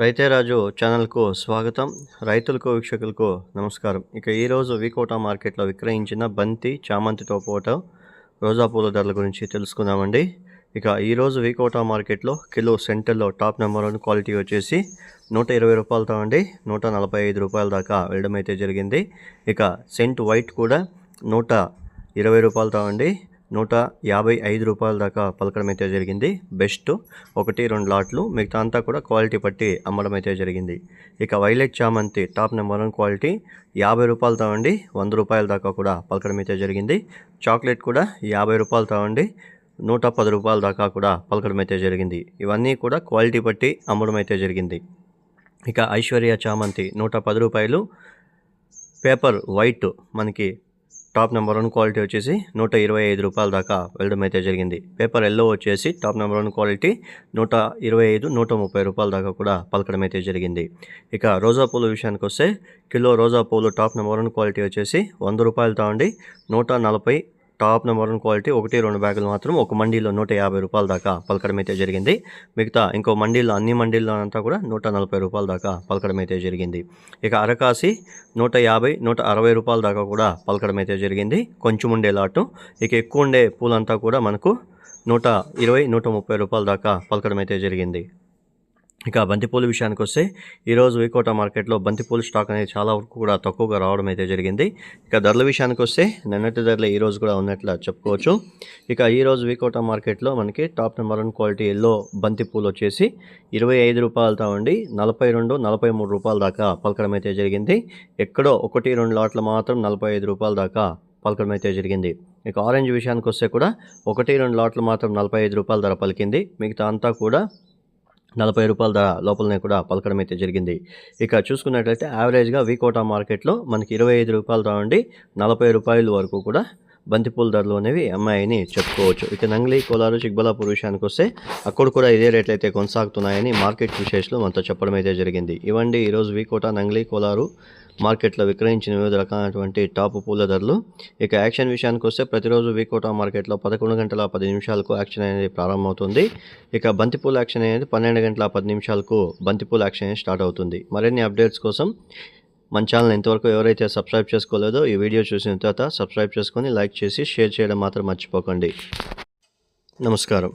రైతే రాజు ఛానల్కు స్వాగతం. రైతులకు వీక్షకులకు నమస్కారం. ఇక ఈరోజు వికోటా మార్కెట్లో విక్రయించిన బంతి చామంతితో పాటు రోజా పూల ధరల గురించి తెలుసుకుందామండి. ఇక ఈరోజు వికోటా మార్కెట్లో కిలో సెంటర్లో టాప్ నెంబర్ వన్ క్వాలిటీ వచ్చేసి నూట ఇరవై రూపాయలతో అండి. నూట నలభై ఐదు రూపాయల దాకా వెళ్ళడం అయితే జరిగింది. ఇక సెంట్ వైట్ కూడా నూట ఇరవై రూపాయలతో అండి. నూట యాభై ఐదు రూపాయల దాకా పలకడం అయితే జరిగింది. బెస్ట్ ఒకటి రెండు లాట్లు. మిగతా అంతా కూడా క్వాలిటీ పట్టి అమ్మడం అయితే జరిగింది. ఇక వైలెట్ చామంతి టాప్ నెంబర్ వన్ క్వాలిటీ. యాభై రూపాయలు తావండి. వంద రూపాయల దాకా కూడా పలకడం అయితే జరిగింది. చాక్లెట్ కూడా యాభై రూపాయలు తావండి. నూట పది రూపాయల దాకా కూడా పలకడం అయితే జరిగింది. ఇవన్నీ కూడా క్వాలిటీ బట్టి అమ్మడం అయితే జరిగింది. ఇక ఐశ్వర్య చామంతి నూట పది రూపాయలు. పేపర్ వైట్ మనకి టాప్ నెంబర్ వన్ క్వాలిటీ వచ్చేసి నూట ఇరవై ఐదు రూపాయల దాకా వెళ్ళడం అయితే జరిగింది. పేపర్ ఎల్లో వచ్చేసి టాప్ నెంబర్ వన్ క్వాలిటీ నూట ఇరవై ఐదు నూట ముప్పై రూపాయల దాకా కూడా పలకడం అయితే జరిగింది. ఇక రోజా పూల విషయానికి వస్తే కిలో రోజా పూలు టాప్ నెంబర్ వన్ క్వాలిటీ వచ్చేసి వంద రూపాయలతో తాండి నూట నలభై టాప్ నెంబర్ వన్ క్వాలిటీ ఒకటి రెండు బ్యాగులు మాత్రం ఒక మండీలో నూట యాభై రూపాయల దాకా పలకడం అయితే జరిగింది. మిగతా ఇంకో మండీలో అన్ని మండీల్లో అంతా కూడా నూట నలభై రూపాయల దాకా పలకడం అయితే జరిగింది. ఇక అరకాసి నూట యాభై నూట అరవై రూపాయల దాకా కూడా పలకడం అయితే జరిగింది. కొంచెం ఉండే లాటు. ఇక ఎక్కువ ఉండే పూలంతా కూడా మనకు నూట ఇరవై నూట ముప్పై రూపాయల దాకా పలకడం అయితే జరిగింది. ఇక బంతిపూల విషయానికి వస్తే ఈరోజు వికోట మార్కెట్లో బంతిపూల స్టాక్ అనేది చాలా వరకు కూడా తక్కువగా రావడం అయితే జరిగింది. ఇక ధరల విషయానికి వస్తే నిన్నటి ధరలు ఈరోజు కూడా ఉన్నట్లు చెప్పుకోవచ్చు. ఇక ఈరోజు వికోట మార్కెట్లో మనకి top number one quality yellow బంతిపూలు వచ్చేసి ఇరవై ఐదు రూపాయలతో ఉండి నలభై రెండు నలభై మూడు రూపాయల దాకా పలకడం అయితే జరిగింది. ఎక్కడో ఒకటి రెండు లాట్లు మాత్రం నలభై ఐదు రూపాయల దాకా పలకడం అయితే జరిగింది. ఇక ఆరెంజ్ విషయానికి వస్తే కూడా ఒకటి రెండు లాట్లు మాత్రం నలభై ఐదు రూపాయల ధర పలికింది. మిగతా అంతా కూడా నలభై రూపాయల ధర లోపలనే కూడా పలకడం అయితే జరిగింది. ఇక చూసుకున్నట్లయితే యావరేజ్గా వీకోటా మార్కెట్లో మనకి ఇరవై ఐదు రూపాయలతో ఉండి నలభై రూపాయల వరకు కూడా బంతిపూల ధరలు అనేవి అమ్మాయని చెప్పుకోవచ్చు. ఇక నంగ్లీ కోలారు చిక్బలాపూర్ విషయానికి వస్తే అక్కడ కూడా ఇదే రేట్లు అయితే కొనసాగుతున్నాయని మార్కెట్ విశేషాలు మనతో చెప్పడం అయితే జరిగింది. ఇవ్వండి ఈరోజు వీకోట నంగ్లీ కోలారు మార్కెట్లో విక్రయించిన వివిధ రకాలైనటువంటి టాప్ పూల ధరలు. ఇక యాక్షన్ విషయానికి వస్తే ప్రతిరోజు వీకోటా మార్కెట్లో పదకొండు గంటల పది నిమిషాలకు యాక్షన్ అనేది ప్రారంభమవుతుంది. ఇక బంతిపూల యాక్షన్ అనేది పన్నెండు గంటల పది నిమిషాలకు బంతిపూల యాక్షన్ అనేది స్టార్ట్ అవుతుంది. మరిన్ని అప్డేట్స్ కోసం మన ఛానల్ ఇంతవరకు ఎవరైతే సబ్స్క్రైబ్ చేసుకోలేదో ఈ వీడియో చూసిన తర్వాత సబ్స్క్రైబ్ చేసుకొని లైక్ చేసి షేర్ చేయడం మాత్రం మర్చిపోకండి. నమస్కారం.